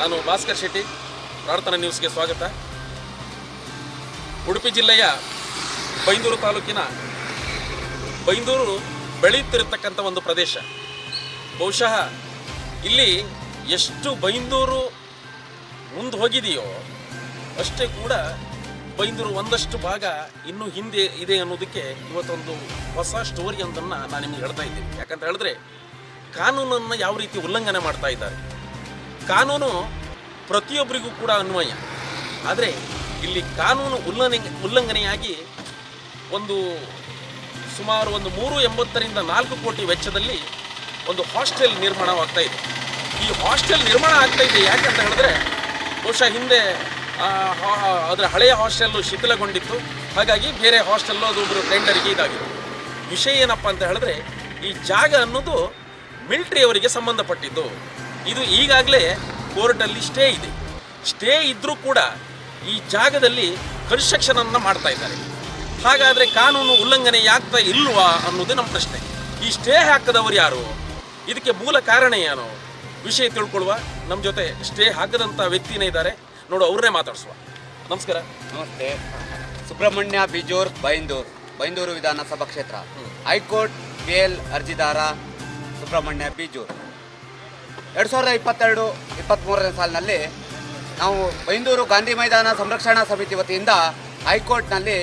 ನಾನು ಭಾಸ್ಕರ್ ಶೆಟ್ಟಿ, ಪ್ರಾರ್ಥನಾ ನ್ಯೂಸ್ಗೆ ಸ್ವಾಗತ. ಉಡುಪಿ ಜಿಲ್ಲೆಯ ಬೈಂದೂರು ತಾಲೂಕಿನ ಬೈಂದೂರು ಬೆಳೆಯುತ್ತಿರತಕ್ಕಂಥ ಒಂದು ಪ್ರದೇಶ. ಬಹುಶಃ ಇಲ್ಲಿ ಎಷ್ಟು ಬೈಂದೂರು ಮುಂದೆ ಹೋಗಿದೆಯೋ ಅಷ್ಟೇ ಕೂಡ ಬೈಂದೂರು ಒಂದಷ್ಟು ಭಾಗ ಇನ್ನೂ ಹಿಂದೆ ಇದೆ ಅನ್ನೋದಕ್ಕೆ ಇವತ್ತೊಂದು ಹೊಸ ಸ್ಟೋರಿ ಅಂತನ್ನು ನಾನು ನಿಮಗೆ ಹೇಳ್ತಾ ಇದ್ದೀನಿ. ಯಾಕಂತ ಹೇಳಿದ್ರೆ ಕಾನೂನನ್ನು ಯಾವ ರೀತಿ ಉಲ್ಲಂಘನೆ ಮಾಡ್ತಾ ಇದ್ದಾರೆ? ಕಾನೂನು ಪ್ರತಿಯೊಬ್ಬರಿಗೂ ಕೂಡ ಅನ್ವಯ. ಆದರೆ ಇಲ್ಲಿ ಕಾನೂನು ಉಲ್ಲಂಘನೆ ಉಲ್ಲಂಘನೆಯಾಗಿ ಒಂದು ಸುಮಾರು ಒಂದು ಮೂರು ಎಂಬತ್ತರಿಂದ ನಾಲ್ಕು ಕೋಟಿ ವೆಚ್ಚದಲ್ಲಿ ಒಂದು ಹಾಸ್ಟೆಲ್ ನಿರ್ಮಾಣವಾಗ್ತಾ ಇದೆ. ಈ ಹಾಸ್ಟೆಲ್ ನಿರ್ಮಾಣ ಆಗ್ತಾ ಇದೆ ಯಾಕಂತ ಹೇಳಿದ್ರೆ, ಬಹುಶಃ ಹಿಂದೆ ಅದರ ಹಳೆಯ ಹಾಸ್ಟೆಲ್ಲು ಶಿಥಿಲಗೊಂಡಿತ್ತು. ಹಾಗಾಗಿ ಬೇರೆ ಹಾಸ್ಟೆಲ್ಲು ಅದು ಒಬ್ಬರು ಟೆಂಡರಿಗೆ ಇದಾಗಿದೆ. ವಿಷಯ ಏನಪ್ಪ ಅಂತ ಹೇಳಿದ್ರೆ, ಈ ಜಾಗ ಅನ್ನೋದು ಮಿಲ್ಟ್ರಿಯವರಿಗೆ ಸಂಬಂಧಪಟ್ಟಿದ್ದು. ಇದು ಈಗಾಗಲೇ ಕೋರ್ಟಲ್ಲಿ ಸ್ಟೇ ಇದೆ. ಸ್ಟೇ ಇದ್ದರೂ ಕೂಡ ಈ ಜಾಗದಲ್ಲಿ ಕನ್ಸ್ಟ್ರಕ್ಷನ್ ಅನ್ನ ಮಾಡ್ತಾ ಇದ್ದಾರೆ. ಹಾಗಾದರೆ ಕಾನೂನು ಉಲ್ಲಂಘನೆ ಆಗ್ತಾ ಇಲ್ವಾ ಅನ್ನೋದು ನಮ್ಮ ಪ್ರಶ್ನೆ. ಈ ಸ್ಟೇ ಹಾಕದವರು ಯಾರು? ಇದಕ್ಕೆ ಮೂಲ ಕಾರಣ ಏನು? ವಿಷಯ ತಿಳ್ಕೊಳ್ಳುವ. ನಮ್ಮ ಜೊತೆ ಸ್ಟೇ ಹಾಕದಂಥ ವ್ಯಕ್ತಿನೇ ಇದ್ದಾರೆ. ನೋಡು ಅವ್ರನ್ನೇ ಮಾತಾಡಿಸುವ. ನಮಸ್ಕಾರ. ನಮಸ್ತೆ. ಸುಬ್ರಹ್ಮಣ್ಯ ಬಿಜೋರ್ ಬೈಂದೂರ್. ಬೈಂದೂರು ವಿಧಾನಸಭಾ ಕ್ಷೇತ್ರ. ಹೈಕೋರ್ಟ್ ಬೇಲ್ ಎಲ್ ಅರ್ಜಿದಾರ ಸುಬ್ರಹ್ಮಣ್ಯ ಬಿಜೂರ್. ಎರಡು ಸಾವಿರದ ಇಪ್ಪತ್ತೆರಡು ಇಪ್ಪತ್ತ್ಮೂರನೇ ಸಾಲಿನಲ್ಲಿ ನಾವು ಬೈಂದೂರು ಗಾಂಧಿ ಮೈದಾನ ಸಂರಕ್ಷಣಾ ಸಮಿತಿ ವತಿಯಿಂದ ಹೈಕೋರ್ಟ್ನಲ್ಲಿ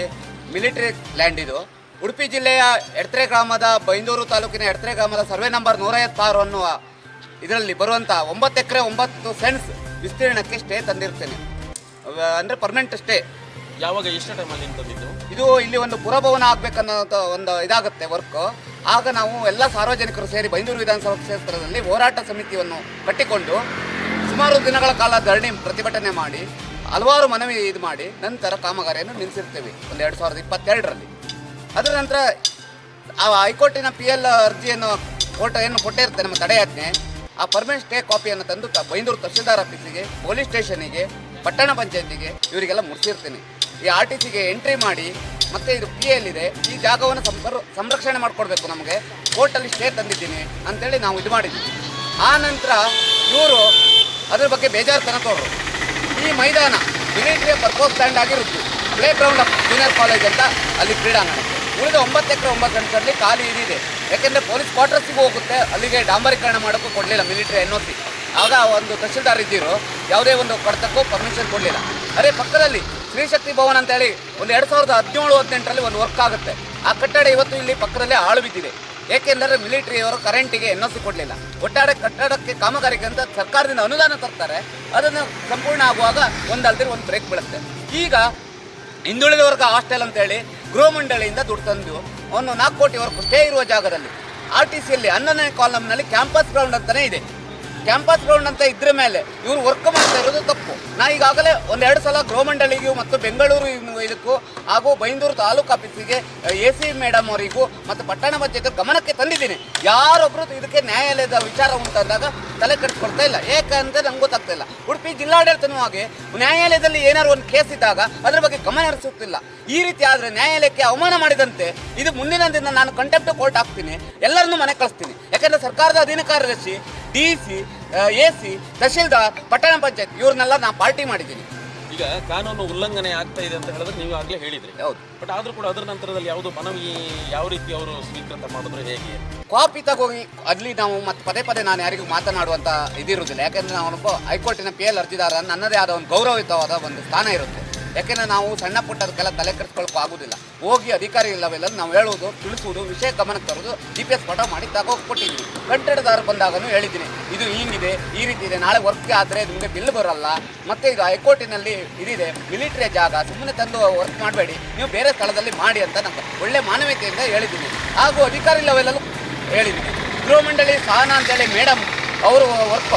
ಮಿಲಿಟರಿ ಲ್ಯಾಂಡ್ ಇದು. ಉಡುಪಿ ಜಿಲ್ಲೆಯ ಎಡ್ತ್ರೆ ಗ್ರಾಮದ ಬೈಂದೂರು ತಾಲೂಕಿನ ಎಡ್ತ್ರೆ ಗ್ರಾಮದ ಸರ್ವೆ ನಂಬರ್ ನೂರ ಎತ್ತಾರು ಅನ್ನುವ ಇದರಲ್ಲಿ ಬರುವಂಥ ಒಂಬತ್ತು ಎಕರೆ, ಒಂಬತ್ತು ಸೆನ್ಸ್ ವಿಸ್ತೀರ್ಣಕ್ಕೆ ಸ್ಟೇ ತಂದಿರ್ತೇನೆ ಅಂದ್ರೆ ಪರ್ಮನೆಂಟ್ ಸ್ಟೇ. ಯಾವಾಗ ಎಷ್ಟು ಟೈಮಲ್ಲಿ ತಂದಿದ್ದು ಇದು ಇಲ್ಲಿ ಒಂದು ಪುರಭವನ ಆಗ್ಬೇಕನ್ನೋ ಒಂದು ಇದಾಗುತ್ತೆ ವರ್ಕ್ ಆಗ ನಾವು ಎಲ್ಲ ಸಾರ್ವಜನಿಕರು ಸೇರಿ ಬೈಂದೂರು ವಿಧಾನಸಭಾ ಕ್ಷೇತ್ರದಲ್ಲಿ ಹೋರಾಟ ಸಮಿತಿಯನ್ನು ಕಟ್ಟಿಕೊಂಡು ಸುಮಾರು ದಿನಗಳ ಕಾಲ ಧರಣಿ ಪ್ರತಿಭಟನೆ ಮಾಡಿ, ಹಲವಾರು ಮನವಿ ಇದು ಮಾಡಿ, ನಂತರ ಕಾಮಗಾರಿಯನ್ನು ನಿಲ್ಲಿಸಿರ್ತೇವೆ. ಒಂದು ಎರಡು ಸಾವಿರದ ಇಪ್ಪತ್ತೆರಡರಲ್ಲಿ. ಅದರ ನಂತರ ಆ ಹೈಕೋರ್ಟಿನ ಪಿ ಎಲ್ ಅರ್ಜಿಯನ್ನು ಕೋರ್ಟ್ ಏನು ಕೊಟ್ಟಿರುತ್ತೆ ನಮ್ಮ ತಡೆಯಾಜ್ಞೆ, ಆ ಪರ್ಮನೆಂಟ್ ಸ್ಟೇ ಕಾಪಿಯನ್ನು ತಂದು ಬೈಂದೂರು ತಹಶೀಲ್ದಾರ್ ಆಫೀಸಿಗೆ ಪೊಲೀಸ್ ಸ್ಟೇಷನಿಗೆ ಪಟ್ಟಣ ಪಂಚಾಯತಿಗೆ ಇವರಿಗೆಲ್ಲ ಮುಟ್ಟಿಸಿರ್ತೀನಿ ಈ ಆರ್ ಟಿ ಸಿಗೆ ಎಂಟ್ರಿ ಮಾಡಿ ಮತ್ತೆ ಇದು ಪಿ ಎಲ್ ಇದೆ ಈ ಜಾಗವನ್ನು ಸಂಪರ್, ಸಂರಕ್ಷಣೆ ಮಾಡಿಕೊಡ್ಬೇಕು ನಮಗೆ. ಕೋರ್ಟಲ್ಲಿ ಸ್ಟೇ ತಂದಿದ್ದೀನಿ ಅಂತೇಳಿ ನಾವು ಇದು ಮಾಡಿದ್ವಿ ಆ ನಂತರ ಇವರು ಅದ್ರ ಬಗ್ಗೆ ಬೇಜಾರು ತೋರು ಈ ಮೈದಾನ ಮಿಲಿಟರಿಯ ಪರ್ಪೋಸ್ ಸ್ಟ್ಯಾಂಡ್ ಆಗಿರುತ್ತೆ. Play ground of junior college ಅಂತ ಅಲ್ಲಿ ಕ್ರೀಡಾಂಗಣ ಉಳಿದ ಒಂಬತ್ತು ಎಕರೆ ಒಂಬತ್ತು ಗಂಟೆಯಲ್ಲಿ ಖಾಲಿ ಇದಿದೆ ಯಾಕೆಂದರೆ ಪೊಲೀಸ್ ಕ್ವಾರ್ಟರ್ಸಿಗೂ ಹೋಗುತ್ತೆ, ಅಲ್ಲಿಗೆ ಡಾಂಬರೀಕರಣ ಮಾಡೋಕ್ಕೂ ಕೊಡಲಿಲ್ಲ ಮಿಲಿಟರಿ ಎನ್ ಆಗ ಒಂದು ತಹಶೀಲ್ದಾರ್ ಇದ್ದಿರು, ಯಾವುದೇ ಒಂದು ಕಡತಕ್ಕೂ ಪರ್ಮಿಷನ್ ಕೊಡಲಿಲ್ಲ. ಅದೇ ಪಕ್ಕದಲ್ಲಿ ಸ್ತ್ರೀಶಕ್ತಿ ಭವನ್ ಅಂತೇಳಿ ಒಂದು ಎರಡು ಸಾವಿರದ ಹದಿನೇಳು, ಹದಿನೆಂಟರಲ್ಲಿ ಒಂದು ವರ್ಕ್ ಆಗುತ್ತೆ. ಆ ಕಟ್ಟಡ ಇವತ್ತು ಇಲ್ಲಿ ಪಕ್ಕದಲ್ಲೇ ಆಳು ಬಿದ್ದಿದೆ. ಏಕೆಂದರೆ ಮಿಲಿಟರಿಯವರು ಕರೆಂಟಿಗೆ ಎನ್ ಸಿ ಕೊಡಲಿಲ್ಲ. ಒಟ್ಟಾರೆ ಕಟ್ಟಡಕ್ಕೆ ಕಾಮಗಾರಿಗೆ ಅಂತ ಸರ್ಕಾರದಿಂದ ಅನುದಾನ ತರ್ತಾರೆ. ಅದನ್ನು ಸಂಪೂರ್ಣ ಆಗುವಾಗ ಒಂದಲ್ದಿರ ಒಂದು ಬ್ರೇಕ್ ಬೀಳುತ್ತೆ. ಈಗ ಹಿಂದುಳಿದ ವರ್ಗ ಹಾಸ್ಟೆಲ್ ಅಂತೇಳಿ ಗೃಹ ಮಂಡಳಿಯಿಂದ ದುಡ್ಡು ತಂದು ಒಂದು ನಾಲ್ಕು ಕೋಟಿವರೆಗೂ ಸ್ಟೇ ಇರುವ ಜಾಗದಲ್ಲಿ. ಆರ್ ಟಿ ಸಿಯಲ್ಲಿ ಹನ್ನೊಂದನೇ ಕಾಲಮ್ನಲ್ಲಿ ಕ್ಯಾಂಪಸ್ ಗ್ರೌಂಡ್ ಅಂತಲೇ ಇದೆ. ಕ್ಯಾಂಪಸ್ ಗ್ರೌಂಡ್ ಅಂತ ಇದ್ರ ಮೇಲೆ ಇವರು ವರ್ಕ್ ಮಾಡ್ತಾ ಇರೋದು ತಪ್ಪು. ನಾ ಈಗಾಗಲೇ ಒಂದೆರಡು ಸಲ ಗೃಹ ಮಂಡಳಿಗೂ ಮತ್ತು ಬೆಂಗಳೂರು ಇದಕ್ಕೂ ಹಾಗೂ ಬೈಂದೂರು ತಾಲೂಕು ಆಫೀಸಿಗೆ ಎ ಸಿ ಮೇಡಮ್ ಅವರಿಗೂ ಮತ್ತು ಪಟ್ಟಣ ಪಂಚಾಯತ್ ಗಮನಕ್ಕೆ ತಂದಿದ್ದೀನಿ. ಯಾರೊಬ್ಬರು ಇದಕ್ಕೆ ನ್ಯಾಯಾಲಯದ ವಿಚಾರ ಉಂಟಾದಾಗ ತಲೆ ಕೆಡಿಸ್ಕೊಳ್ತಾ ಇಲ್ಲ. ಏಕೆಂದರೆ ನಂಗೆ ಗೊತ್ತಾಗ್ತಾ ಇಲ್ಲ. ಉಡುಪಿ ಜಿಲ್ಲಾಡಳಿತನೂ ಹಾಗೆ. ನ್ಯಾಯಾಲಯದಲ್ಲಿ ಏನಾದ್ರು ಒಂದು ಕೇಸ್ ಇದ್ದಾಗ ಅದ್ರ ಬಗ್ಗೆ ಗಮನ ಹರಿಸುತ್ತಿಲ್ಲ. ಈ ರೀತಿ ಆದರೆ ನ್ಯಾಯಾಲಯಕ್ಕೆ ಅವಮಾನ ಮಾಡಿದಂತೆ ಇದು ಮುಂದಿನ ದಿನ ನಾನು ಕಂಟೆಂಪ್ಟ್ ಕೋರ್ಟ್ ಹಾಕ್ತೀನಿ. ಎಲ್ಲರನ್ನೂ ಮನೆ ಕಳಿಸ್ತೀನಿ. ಯಾಕಂದ್ರೆ ಸರ್ಕಾರದ ಅಧೀನ ಕಾರ್ಯದರ್ಶಿ D C A C tahsildar ಪಟ್ಟಣ ಪಂಚಾಯತ್ ಇವ್ರನ್ನೆಲ್ಲ ನಾನು ಪಾರ್ಟಿ ಮಾಡಿದ್ದೀನಿ. ಈಗ ಕಾನೂನು ಉಲ್ಲಂಘನೆ ಆಗ್ತಾ ಇದೆ ಅಂತ ಹೇಳಿದ್ರೆ ನೀವು ಆಗಲೇ ಹೇಳಿದ್ರಿ. ಹೌದು. ಬಟ್ ಆದ್ರೂ ಕೂಡ ಅದರ ನಂತರದಲ್ಲಿ ಯಾವುದು ಮನವಿ ಯಾವ ರೀತಿ ಅವರು ಸ್ವೀಕೃತ ಮಾಡಿದ್ರು ಹೇಗೆ? ಕಾಪಿ ತಗೋಗಿ ಅಲ್ಲಿ ನಾವು ಮತ್ತೆ ಪದೇ ಪದೇ ನಾನು ಯಾರಿಗೂ ಮಾತನಾಡುವಂತ ಇದಿರುವುದಿಲ್ಲ. ಯಾಕಂದ್ರೆ ನಾವು ಹೈಕೋರ್ಟಿನ ಪಿ ಎಲ್ ಅರ್ಜಿದಾರ ನನ್ನದೇ ಆದ ಒಂದು ಗೌರವಯುತವಾದ ಒಂದು ಸ್ಥಾನ ಇರುತ್ತೆ. ಯಾಕೆಂದ್ರೆ ನಾವು ಸಣ್ಣ ಪುಟ್ಟದಕ್ಕೆಲ್ಲ ತಲೆ ಕೆಡಿಸ್ಕೊಳ್ಳೋಕೆ ಆಗುದಿಲ್ಲ. ಹೋಗಿ ಅಧಿಕಾರಿ ಇಲ್ಲವೆಲ್ಲ ನಾವು ಹೇಳುವುದು, ತಿಳಿಸುವುದು, ವಿಷಯ ಗಮನಕ್ಕೆ ತರೋದು ಜಿ ಪಿ ಎಸ್ ಫೋಟೋ ಮಾಡಿ ತಗೋಕೊಟ್ಟಿದ್ದೀನಿ ಕಂಟೆಡ್ದಾರ ಬಂದಾಗನೂ ಹೇಳಿದ್ದೀನಿ, ಇದು ಹಿಂಗಿದೆ, ಈ ರೀತಿ ಇದೆ, ನಾಳೆ ವರ್ಕ್ ಆದರೆ ನಿಮಗೆ ಬಿಲ್ ಬರಲ್ಲ. ಮತ್ತೆ ಇದು ಹೈಕೋರ್ಟಿನಲ್ಲಿ ಇದಿದೆ ಮಿಲಿಟರಿ ಜಾಗ ಸುಮ್ಮನೆ ತಂದು ವರ್ಕ್ ಮಾಡಬೇಡಿ, ನೀವು ಬೇರೆ ಸ್ಥಳದಲ್ಲಿ ಮಾಡಿ ಅಂತ ನಮ್ಗೆ ಒಳ್ಳೆ ಮಾನವೀಯತೆಯಿಂದ ಹೇಳಿದ್ದೀನಿ. ಹಾಗೂ ಅಧಿಕಾರಿ ಲೆವೆಲಲ್ಲೂ ಹೇಳಿದ್ದೀನಿ. ಗೃಹ ಮಂಡಳಿ ಸಹನ ಅಂತೇಳಿ ಮೇಡಮ್ ಅವರು ವರ್ಕ್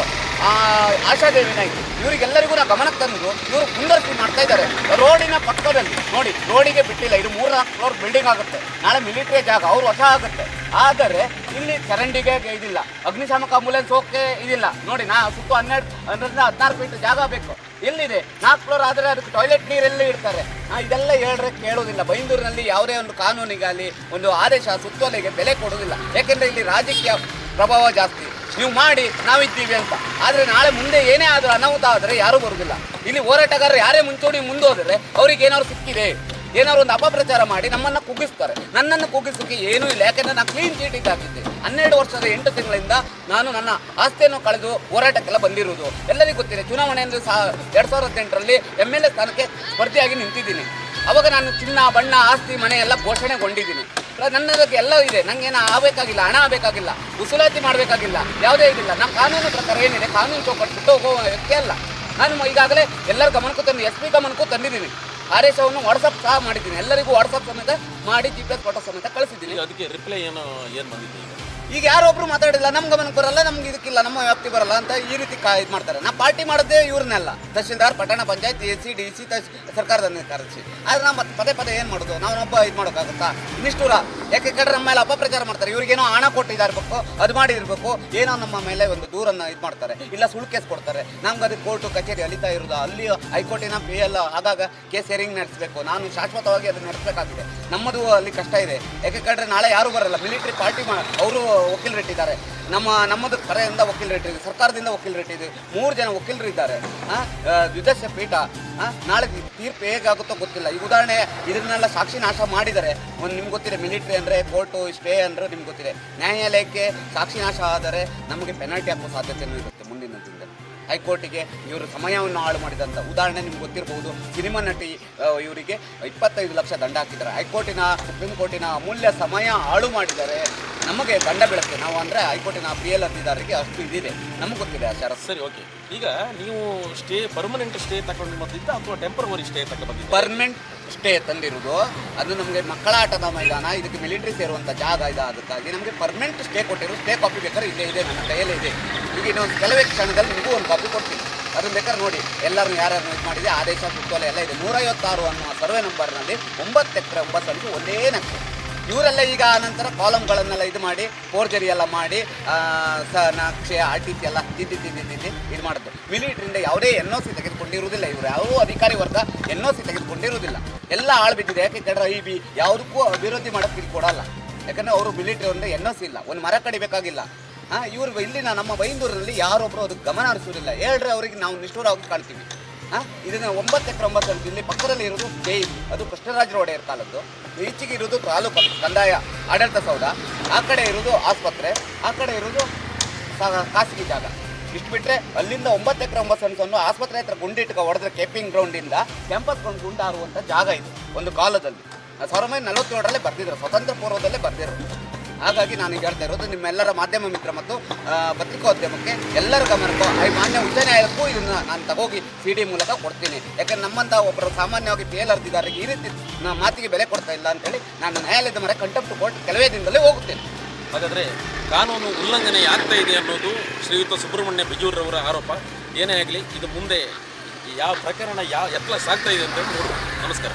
ಆಶಾದೇವಿ ನಾಯ್ಕ. ಇವರಿಗೆಲ್ಲರಿಗೂ ನಾ ಗಮನಕ್ಕೆ ತಂದು ಇವರು ಮುಂದುವರಿಸಿ ಮಾಡ್ತಾ ಇದ್ದಾರೆ. ರೋಡಿನ ಪಕ್ಕದಲ್ಲಿ, ನೋಡಿ, ರೋಡಿಗೆ ಬಿಟ್ಟಿಲ್ಲ, ಇದು ಮೂರು ನಾಲ್ಕು ಫ್ಲೋರ್ ಬಿಲ್ಡಿಂಗ್ ಆಗುತ್ತೆ. ನಾಳೆ ಮಿಲಿಟರಿ ಜಾಗ, ಅವ್ರು ಹೊಸ ಆಗುತ್ತೆ. ಆದರೆ, ಇಲ್ಲಿ ಚರಂಡಿಗೆ ಇದಿಲ್ಲ. ಅಗ್ನಿಶಾಮಕ ಆಂಬುಲೆನ್ಸ್ ಹೋಗಕ್ಕೆ ಇದಿಲ್ಲ. ನೋಡಿ, ನಾ ಸುತ್ತು ಹನ್ನೆರಡು, ಹನ್ನೆರಡರಿಂದ ಹದಿನಾರು ಫೀಟ್ ಜಾಗ ಬೇಕು. ಎಲ್ಲಿದೆ? ನಾಲ್ಕು ಫ್ಲೋರ್ ಆದರೆ ಅದಕ್ಕೆ ಟಾಯ್ಲೆಟ್ ನೀರೆಲ್ಲ ಇಡ್ತಾರೆ? ಇದೆಲ್ಲ ಹೇಳ್ರೆ ಕೇಳೋದಿಲ್ಲ. ಬೈಂದೂರಿನಲ್ಲಿ ಯಾವುದೇ ಒಂದು ಕಾನೂನಿಗಾಗಲಿ ಒಂದು ಆದೇಶ ಸುತ್ತೋಲೆಗೆ ಬೆಲೆ ಕೊಡೋದಿಲ್ಲ ಯಾಕೆಂದರೆ ಇಲ್ಲಿ ರಾಜಕೀಯ ಪ್ರಭಾವ ಜಾಸ್ತಿ. ನೀವು ಮಾಡಿ, ನಾವಿದ್ದೀವಿ ಅಂತ. ಆದ್ರೆ ನಾಳೆ ಮುಂದೆ ಏನೇ ಆದ್ರೂ ಅನಾಹುತ ಆದ್ರೆ ಯಾರೂ ಬರುದಿಲ್ಲ. ಇಲ್ಲಿ ಹೋರಾಟಗಾರರು ಯಾರೇ ಮುಂಚೂಣಿ ಮುಂದೋದರೆ ಅವ್ರಿಗೆ ಏನಾದ್ರು ಸಿಕ್ಕಿದೆ. ಏನಾದ್ರು ಒಂದು ಅಪಪ್ರಚಾರ ಮಾಡಿ ನಮ್ಮನ್ನ ಕುಗ್ಗಿಸ್ತಾರೆ. ನನ್ನನ್ನು ಕುಗ್ಗಿಸೋಕೆ ಏನೂ ಇಲ್ಲ. ಯಾಕಂದ್ರೆ ನಾನು ಕ್ಲೀನ್ ಚೀಟ್ ಇದ್ದಾಗಿದ್ದೆ ಹನ್ನೆರಡು ವರ್ಷದ ಎಂಟು ತಿಂಗಳಿಂದ ನಾನು ನನ್ನ ಆಸ್ತಿಯನ್ನು ಕಳೆದು ಹೋರಾಟಕ್ಕೆಲ್ಲ ಬಂದಿರುವುದು. ಎಲ್ಲರಿಗೂ ಗೊತ್ತಿದೆ. ಚುನಾವಣೆ ಎಂದು ಸಹ ಎರಡು ಸಾವಿರದ ಹದಿನೆಂಟರಲ್ಲಿ ಎಂ ಎಲ್ ಎ ಸ್ಥಾನಕ್ಕೆ ಸ್ಪರ್ಧಿಯಾಗಿ ನಿಂತಿದ್ದೀನಿ. ಅವಾಗ ನಾನು ಚಿನ್ನ, ಬಣ್ಣ, ಆಸ್ತಿ, ಮನೆ ಎಲ್ಲ ಘೋಷಣೆಗೊಂಡಿದ್ದೀನಿ. ನನ್ನದಕ್ಕೆ ಎಲ್ಲ ಇದೆ. ನಂಗೇನು ಆಗಬೇಕಾಗಿಲ್ಲ, ಹಣ ಆಗಬೇಕಾಗಿಲ್ಲ ಉಸುಲಾತಿ ಮಾಡಬೇಕಾಗಿಲ್ಲ, ಯಾವುದೇ ಇದಿಲ್ಲ. ನಮ್ಮ ಕಾನೂನು ಪ್ರಕಾರ ಏನಿದೆ, ಕಾನೂನು ಚೌಕಟ್ಟು ಬಿಟ್ಟು ಹೋಗುವ ವ್ಯಕ್ತಿ ಅಲ್ಲ. ನಾನು ಈಗಾಗಲೇ ಎಲ್ಲರ ಗಮನಕ್ಕೂ ತಂದು, ಎಸ್ ಪಿ ಗಮನಕ್ಕೂ ತಂದಿದ್ದೀನಿ. ಆದೇಶವನ್ನು ವಾಟ್ಸಪ್ ಸಹ ಮಾಡಿದ್ದೀನಿ. ಎಲ್ಲರಿಗೂ ವಾಟ್ಸಪ್ ಸಮೇತ ಮಾಡಿ ಜಿ ಪಿ ಎಸ್ ಫೋಟೋ ಸಮೇತ ಕಳಿಸಿದ್ದೀನಿ. ಅದಕ್ಕೆ ರಿಪ್ಲೈ ಏನು ಏನು ಬಂದಿದೆ ಈಗ ಯಾರೊಬ್ರು ಮಾತಾಡಿಲ್ಲ ನಮ್ಮ ಗಮನಕ್ಕೆ ಬರಲ್ಲ, ನಮ್ಗೆ ಇದಕ್ಕಿಲ್ಲ, ನಮ್ಮ ವ್ಯಾಪ್ತಿ ಬರಲ್ಲ ಅಂತ ಈ ರೀತಿ ಕಾ ಇದು ಮಾಡ್ತಾರೆ. ನಾ ಪಾರ್ಟಿ ಮಾಡೋದೇ ಇವ್ರನ್ನೆಲ್ಲ ತಹಶೀಲ್ದಾರ್ ಪಟ್ಟಣ panchayat, A C, D C ಸರ್ಕಾರದ ಕರೆಸಿ ಆದ್ರೆ ನಾವು ಪದೇ ಪದೇ ಏನು ಮಾಡೋದು? ನಾವೊಬ್ಬ ಇದು ಮಾಡೋಕ್ಕಾಗುತ್ತಾ? ನಿಷ್ಠೂರ. ಯಾಕೆ ನಮ್ಮ ಮೇಲೆ ಅಪಪ್ರಚಾರ ಮಾಡ್ತಾರೆ? ಇವ್ರಿಗೇನೋ ಹಣ ಕೊಟ್ಟಿದ್ದಾರೆ ಅದು ಮಾಡಿರ್ಬೇಕು. ಏನೋ ನಮ್ಮ ಮೇಲೆ ಒಂದು ದೂರನ್ನ ಇದು ಮಾಡ್ತಾರೆ. ಇಲ್ಲ ಸುಳ್ಳು ಕೇಸ್ ಕೊಡ್ತಾರೆ. ನಮ್ಗೆ ಅದು ಕೋರ್ಟು, ಕಚೇರಿ ಅಲಿತಾ ಇರೋದು, ಅಲ್ಲಿ ಹೈಕೋರ್ಟಿನ ಪಿ ಎಲ್ ಆಗಾಗ ಕೇಸ್ ಹೆರಿಂಗ್ ನಡೆಸಬೇಕು. ನಾನು ಶಾಶ್ವತವಾಗಿ ಅದು ನಡೆಸಬೇಕಾಗಿದೆ. ನಮ್ಮದು ಅಲ್ಲಿ ಕಷ್ಟ ಇದೆ. ಯಾಕೆ ನಾಳೆ ಯಾರು ಬರಲ್ಲ. ಮಿಲಿಟರಿ ಪಾರ್ಟಿ ಅವರು ವಕೀಲರಿಟ್ಟಿದ್ದಾರೆ. ನಮ್ಮ, ನಮ್ಮದು ಕರೆಯಿಂದ ವಕೀಲರಿಟ್ಟಿದೆ, ಸರ್ಕಾರದಿಂದ ವಕೀಲರಿಟ್ಟಿದೆ. ಮೂರು ಜನ ವಕೀಲರು ಇದ್ದಾರೆ ದ್ವಿದಶ ಪೀಠ ನಾಳೆ ತೀರ್ಪು ಹೇಗಾಗುತ್ತೋ ಗೊತ್ತಿಲ್ಲ. ಈ ಉದಾಹರಣೆ, ಇದನ್ನೆಲ್ಲ ಸಾಕ್ಷಿ ನಾಶ ಮಾಡಿದರೆ, ಒಂದು ನಿಮ್ಗೆ ಗೊತ್ತಿದೆ, ಮಿಲಿಟ್ರಿ ಅಂದರೆ ಕೋರ್ಟು, ಸ್ಟೇ ಅಂದರೆ ನಿಮ್ಗೆ ಗೊತ್ತಿದೆ. ನ್ಯಾಯಾಲಯಕ್ಕೆ ಸಾಕ್ಷಿ ನಾಶ ಆದರೆ ನಮಗೆ ಪೆನಾಲ್ಟಿ ಹಾಕೋ ಸಾಧ್ಯತೆ ಇರುತ್ತೆ ಮುಂದಿನ ದಿನದಲ್ಲಿ. ಹೈಕೋರ್ಟಿಗೆ ಇವರು ಸಮಯವನ್ನು ಹಾಳು ಮಾಡಿದಂಥ ಉದಾಹರಣೆ ನಿಮ್ಗೆ ಗೊತ್ತಿರಬಹುದು ಸಿನಿಮಾ ನಟಿ ಇವರಿಗೆ ಇಪ್ಪತ್ತೈದು ಲಕ್ಷ ದಂಡ ಹಾಕಿದ್ದಾರೆ. ಹೈಕೋರ್ಟಿನ ಸುಪ್ರೀಂ ಕೋರ್ಟಿನ ಅಮೂಲ್ಯ ಸಮಯ ಹಾಳು ಮಾಡಿದರೆ ನಮಗೆ ದಂಡ ಬೀಳುತ್ತೆ. ನಾವು ಅಂದರೆ ಹೈಕೋರ್ಟಿನ ಪಿ ಎಲ್ ಅರ್ಜಿದಾರರಿಗೆ ಅಷ್ಟು ಇದಿದೆ. ನಮಗೆ ಗೊತ್ತಿದೆ ಆ ಶರತ್ ಸರಿ ಓಕೆ. ಈಗ ನೀವು ಸ್ಟೇ ಪರ್ಮನೆಂಟ್ ಸ್ಟೇ ತಗೊಂಡು ಬಂದಿದ್ದ ಅಥವಾ ಟೆಂಪರವರಿ ಸ್ಟೇ ತಗೊಂಡು ಬಂದಿದ್ದ? ಪರ್ಮನೆಂಟ್ ಸ್ಟೇ ತಂದಿರೋದು ಅದು ನಮಗೆ ಮಕ್ಕಳ ಆಟದ ಮೈದಾನ, ಇದಕ್ಕೆ ಮಿಲಿಟರಿ ಸೇರುವಂಥ ಜಾಗ ಇದೆ ಅದಕ್ಕಾಗಿ ನಮಗೆ ಪರ್ಮನೆಂಟ್ ಸ್ಟೇ ಕೊಟ್ಟಿರೋ. ಸ್ಟೇ ಕಾಪಿ ಬೇಕಾದ್ರೆ ಇಲ್ಲೇ ಇದೆ, ನನ್ನ ಕೈಯಲ್ಲೇ ಇದೆ. ಈಗ ಇನ್ನೊಂದು ಕೆಲವೇ ಕ್ಷಣದಲ್ಲಿ ನಿಮಗೂ ಒಂದು ಕಾಪಿ ಕೊಡ್ತೀನಿ. ಅದನ್ನು ಬೇಕಾದ್ರೆ ನೋಡಿ ಎಲ್ಲರೂ ಯಾರ್ಯಾರು ಇದು ಮಾಡಿದೆ, ಆದೇಶ, ಸುತ್ತೋಲೆ ಎಲ್ಲ ಇದೆ. ನೂರೈವತ್ತಾರು ಅನ್ನುವ ಸರ್ವೆ ನಂಬರ್ನಲ್ಲಿ ಒಂಬತ್ತು ಎಕರೆ ಒಂಬತ್ತು ಅಡಿಗೆ ಒಂದೇ ನಕ್ಷೆ. ಇವರೆಲ್ಲ ಈಗ ಆನಂತರ ಕಾಲಮ್ಗಳನ್ನೆಲ್ಲ ಇದು ಮಾಡಿ ಫೋರ್ಜರಿ ಎಲ್ಲ ಮಾಡಿ ಸ ನಕ್ಷೆ ಆರ್ ಟಿ ಸಿ ಎಲ್ಲ ತಿದ್ದಿ ತಿದ್ದಿ ತಿದ್ದಿ ಇದು ಮಾಡಿದ್ರು ಮಿಲಿಟ್ರಿಯಿಂದ ಯಾವುದೇ ಎನ್ ಒ ಸಿ ತೆಗೆದುಕೊಂಡಿರುವುದಿಲ್ಲ. ಇವರು ಯಾವ ಅಧಿಕಾರಿ ವರ್ಗ ಎನ್ ಒ ಸಿ ತೆಗೆದುಕೊಂಡಿರುವುದಿಲ್ಲ. ಎಲ್ಲ ಆಳು ಬಿದ್ದಿದೆ. ಯಾಕೆ ಕೇಳಿದ್ರೆ ಐ ಬಿ, ಯಾವುದಕ್ಕೂ ಅಭಿವೃದ್ಧಿ ಮಾಡೋಕ್ಕೆ ಇದು ಕೊಡಲ್ಲ. ಯಾಕಂದರೆ ಅವರು ಮಿಲಿಟ್ರಿ ಒಂದು ಎನ್ ಒ ಸಿ ಇಲ್ಲ. ಒಂದು ಮರ ಕಡಿಬೇಕಾಗಿಲ್ಲ. ಹಾಂ ಇವರು ಇಲ್ಲಿನ ನಮ್ಮ ಬೈಂದೂರಿನಲ್ಲಿ ಯಾರೊಬ್ಬರು ಅದಕ್ಕೆ ಗಮನ ಹರಿಸೋದಿಲ್ಲ ಹೇಳ್ರೆ ಅವರಿಗೆ ನಾವು ನಿಷ್ಠೂರವಾಗಿ ಕಾಣ್ತೀವಿ. ಇದನ್ನ ಒಂಬತ್ತು ಎಕರೆ ಒಂಬತ್ತು ಇಲ್ಲಿ ಪಕ್ಕದಲ್ಲಿ ಇರೋದು ಜೈಲು. ಅದು ಕೃಷ್ಣರಾಜ ಒಡೆಯರ್ ಕಾಲದ್ದು. ಈಚೆಗೆ ಇರೋದು ತಾಲೂಕು ಕಂದಾಯ ಆಡಳಿತ ಸೌಧ ಆ ಕಡೆ ಇರೋದು ಆಸ್ಪತ್ರೆ, ಆ ಕಡೆ ಇರೋದು ಖಾಸಗಿ ಜಾಗ. ಇಷ್ಟು ಬಿಟ್ಟರೆ ಅಲ್ಲಿಂದ ಒಂಬತ್ತು ಎಕರೆ ಒಂಬತ್ತು ಸೆಂಟ್ಸ್ ಅನ್ನು ಆಸ್ಪತ್ರೆ ಹತ್ರ ಗುಂಡಿಟ್ಕ ಹೊಡೆದ್ರೆ ಕೇಪಿಂಗ್ ಗ್ರೌಂಡಿಂದ ಕ್ಯಾಂಪಸ್ ಗ್ರೌಂಡ್ ಗುಂಡಾರುವಂಥ ಜಾಗ ಇದು, ಒಂದು ಕಾಲದಲ್ಲಿ. ಸಾವಿರದ ಒಂಬೈನೂರ ನಲವತ್ತೇಳರಲ್ಲೇ ಬರ್ತಿದ್ರು, ಸ್ವತಂತ್ರ ಪೂರ್ವದಲ್ಲೇ ಬರ್ತಿದ್ರು ಹಾಗಾಗಿ ನಾನು ಈಗ ಹೇಳ್ತಾ ಇರೋದು, ನಿಮ್ಮೆಲ್ಲರ ಮಾಧ್ಯಮ ಮಿತ್ರ ಮತ್ತು ಪತ್ರಿಕೋದ್ಯಮಕ್ಕೆ ಎಲ್ಲರ ಗಮನಕ್ಕೂ ಈ ಮಾನ್ಯ ಉಚ್ಚ ನ್ಯಾಯಾಲಯಕ್ಕೂ ಇದನ್ನು ನಾನು ತಗೋಗಿ ಸಿ ಡಿ ಮೂಲಕ ಕೊಡ್ತೀನಿ. ಯಾಕಂದ್ರೆ ನಮ್ಮಂಥ ಒಬ್ಬರು ಸಾಮಾನ್ಯವಾಗಿ ಫೇಲ್ ಅರ್ಜಿದಾರರಿಗೆ ಈ ರೀತಿ ಮಾತಿಗೆ ಬೆಲೆ ಕೊಡ್ತಾ ಇಲ್ಲ ಅಂತೇಳಿ ನಾನು ನ್ಯಾಯಾಲಯದ ಮರ ಕಂಟೆಂಪ್ಟ್ ಕೋರ್ಟ್ ಕೆಲವೇ ದಿನದಲ್ಲೇ ಹೋಗುತ್ತೇನೆ. ಹಾಗಾದ್ರೆ ಕಾನೂನು ಉಲ್ಲಂಘನೆ ಆಗ್ತಾ ಇದೆ ಅನ್ನೋದು ಶ್ರೀಯುತ ಸುಬ್ರಹ್ಮಣ್ಯ ಬಿಜೂರವರ ಆರೋಪ. ಏನೇ ಆಗಲಿ, ಇದು ಮುಂದೆ ಯಾವ ಪ್ರಕರಣ, ಯಾವ ಎತ್ತಲ ಸಾಗ್ತಾ ಇದೆ ಅಂತ ನೋಡಿ ನಮಸ್ಕಾರ.